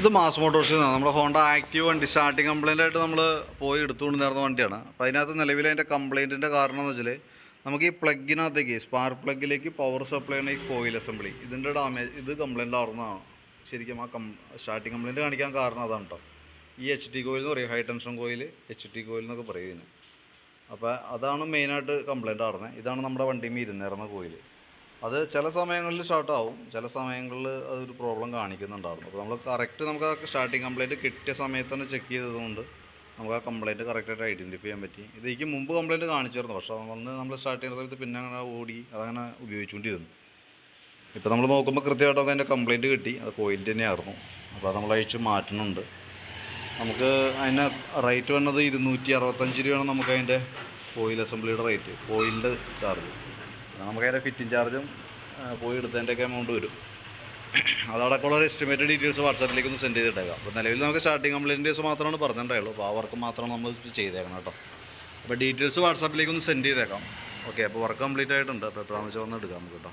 ഇത് mass motor നിന്നാണ് നമ്മുടെ ഹോണ്ട ആക്റ്റീവ് വണ്ടി സ്റ്റാർട്ടിങ് കംപ്ലൈന്റ് ആയിട്ട് നമ്മൾ പോയി എടുത്തുകൊണ്ട് നേർന്ന വണ്ടിയാണ്. അപ്പോൾ അതിനകത്ത് നിലവിൽ അതിന്റെ കംപ്ലൈന്റിന്റെ കാരണം എന്ന് വെച്ചാൽ നമുക്ക് ഈ പ്ലഗിനകത്തേക്ക് സ്പാർക്ക് പ്ലഗിലേക്ക് പവർ സപ്ലൈ ഈ കോയിൽ അസംബ്ലി ഇതിന്റെ ഡാമേജ് ഇത് കംപ്ലൈന്റ് ആവുന്നതാണ്. ശരിക്കും ആ സ്റ്റാർട്ടിങ് കംപ്ലൈന്റ് കാണിക്കാൻ കാരണം അതാണ് കേട്ടോ ഈ എച്ച് ടി കോയിൽ എന്ന് പറയും high tension coil H T coil എന്നൊക്കെ പറയും ഇതിന്. അപ്പോൾ അതാണ് മെയിനായിട്ട് കംപ്ലൈന്റ് ആവുന്നത്. ഇതാണ് നമ്മുടെ വണ്ടിയിൽ ഇരുന്നേറുന്ന കോയിൽ അത് ചില സമയങ്ങളിൽ സ്റ്റാർട്ടാവും ചില സമയങ്ങളിൽ അതൊരു പ്രോബ്ലം കാണിക്കുന്നുണ്ടായിരുന്നു. അപ്പോൾ നമ്മൾ കറക്റ്റ് നമുക്ക് ആ സ്റ്റാർട്ടിങ് കംപ്ലയിന്റ് കിട്ടിയ സമയത്ത് തന്നെ ചെക്ക് ചെയ്തതുകൊണ്ട് നമുക്ക് ആ കംപ്ലയിന്റ് കറക്റ്റായിട്ട് ഐഡന്റിഫൈ ചെയ്യാൻ പറ്റി. ഇത് എനിക്ക് മുമ്പ് കംപ്ലയിന്റ് കാണിച്ചിരുന്നു പക്ഷേ വന്ന് നമ്മൾ സ്റ്റാർട്ട് ചെയ്യുന്ന സമയത്ത് പിന്നെ അങ്ങനെ ഓടി അതങ്ങനെ ഉപയോഗിച്ചുകൊണ്ടിരുന്നു. ഇപ്പോൾ നമ്മൾ നോക്കുമ്പോൾ കൃത്യമായിട്ട് അതിന്റെ കംപ്ലയിന്റ് കിട്ടി. അത് കോയിൽ തന്നെയായിരുന്നു. അപ്പോൾ അത് നമ്മൾ അയച്ച് മാറ്റുന്നുണ്ട് നമുക്ക് അതിന് റേറ്റ് വന്നത് ഇരുന്നൂറ്റി അറുപത്തഞ്ച് രൂപയാണ് നമുക്ക് അതിന്റെ കോയിൽ അസംബ്ലിയുടെ റേറ്റ് കോയിലിന്റെ ചാർജ് നമുക്ക് അതിന്റെ ഫിറ്റിംഗ് ചാർജും പോയി എടുത്തതിന്റെയൊക്കെ എമൗണ്ട് വരും. അതടക്കമുള്ള ഒരു എസ്റ്റിമേറ്റഡ് ഡീറ്റെയിൽസ് വാട്സാപ്പിലേക്ക് ഒന്ന് സെൻഡ് ചെയ്തിട്ടേക്കാം. അപ്പോൾ നിലവിൽ നമുക്ക് സ്റ്റാർട്ടിംഗ് കംപ്ലൈന്റേഴ്സ് മാത്രമാണ് പറഞ്ഞിട്ടുണ്ടായുള്ളൂ. അപ്പോൾ ആ വർക്ക് മാത്രമാണ് നമ്മൾ ചെയ്തേക്കണം കേട്ടോ. അപ്പോൾ ഡീറ്റെയിൽസ് വാട്സാപ്പിലേക്ക് ഒന്ന് സെൻഡ് ചെയ്തേക്കാം. ഓക്കെ അപ്പോൾ വർക്ക് കംപ്ലീറ്റ് ആയിട്ടുണ്ട്. അപ്പോൾ എപ്പോഴാണെന്ന് വെച്ചാൽ ഒന്ന് എടുക്കാം നമുക്ക് കേട്ടോ.